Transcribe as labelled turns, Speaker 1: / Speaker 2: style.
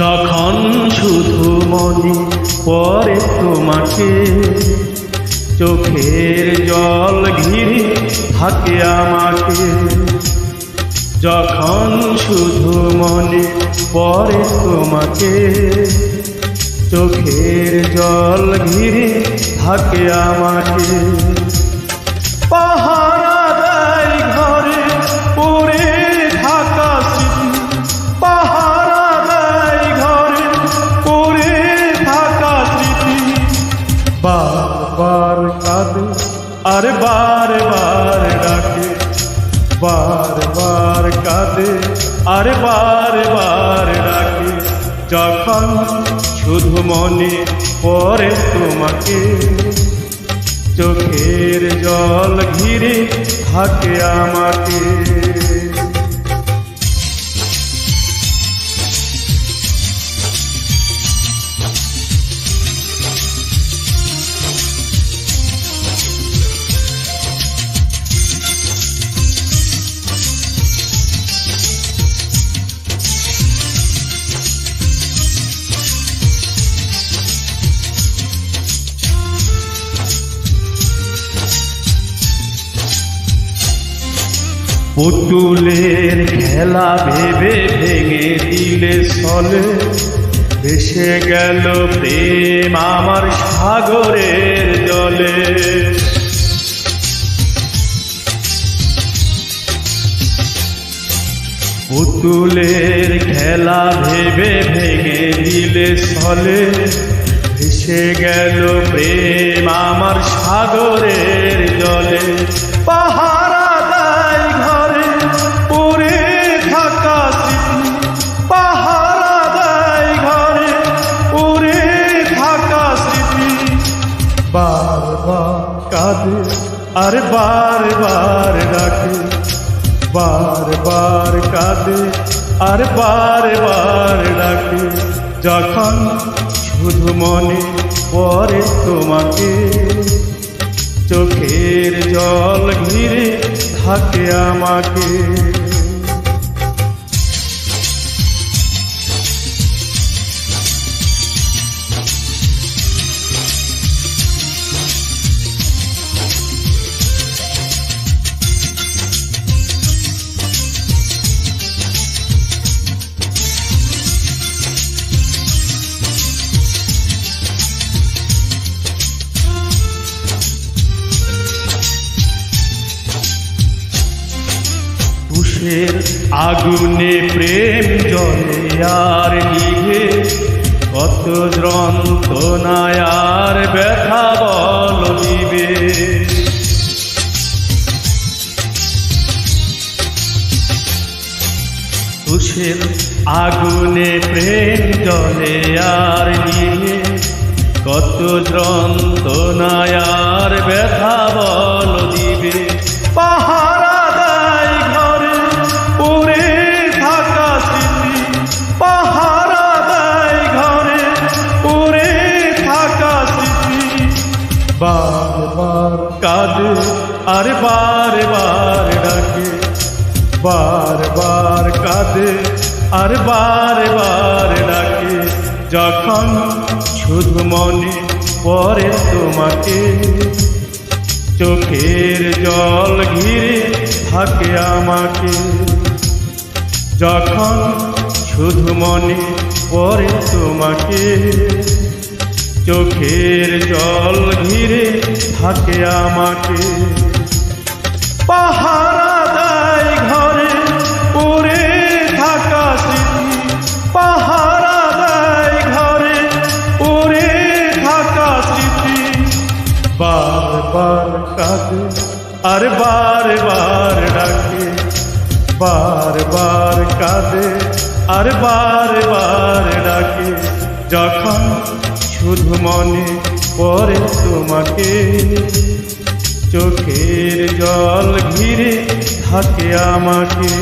Speaker 1: যখন শুধু মনে পরে তোমাকে, চোখের জল ঘিরে থাকে আমাকে। যখন শুধু মনে পরে তোমাকে, চোখের জল ঘিরে থাকে আমাকে। আর বার ডাকে বারবার কাঁদে, আর বার ডাকে। যখন শুধু মনে পরে তোমাকে, চোখের জল ঘিরে থাকে আমাকে। পুতুলের খেলা ভেবে ভেঙে দিলে সলে ভেসে গেল প্রেম আমার সাগরের জলে। পুতুলের খেলা ভেবে ভেঙে দিলে সলে ভেসে গেল প্রেম আমার সাগরের জলে। পাহারা আর বার বার ডাকে, বার বার কাঁদে, আর বার বার ডাকে। যখন শুধু মনে পরে তোমাকে, চোখের জল ঘিরে থাকে আমাকে। তুষের আগুনে প্রেম জলে আর নিভে। কত যন্ত্রণায় আর ব্যথা বল দিবে তুষের আগুনে প্রেম জলে আর নিভে। কত যন্ত্রণায় আর ব্যথা বল কাঁদে আর বারবার ডাকে বারবার কাঁদে, আর বারবার ডাকে। যখন শুধু মনে পড়ে তোমাকে, চোখের জল ঘিরে থাকে আমাকে। যখন শুধু মনে পড়ে তোমাকে, চোখের জল ঘিরে থাকে আমাকে। পাহারা দেয় ঘরে পড়ে থাকা স্মৃতি। পাহারা দেয় ঘরে পড়ে থাকা স্মৃতি। বারবার কাঁদে, আর বারবার ডাকে। বারবার কাঁদে, আর বারবার ডাকে। যখন শুধু মনে পড়ে তোমাকে চোখের জল ঘিরে থাকে আমাকে।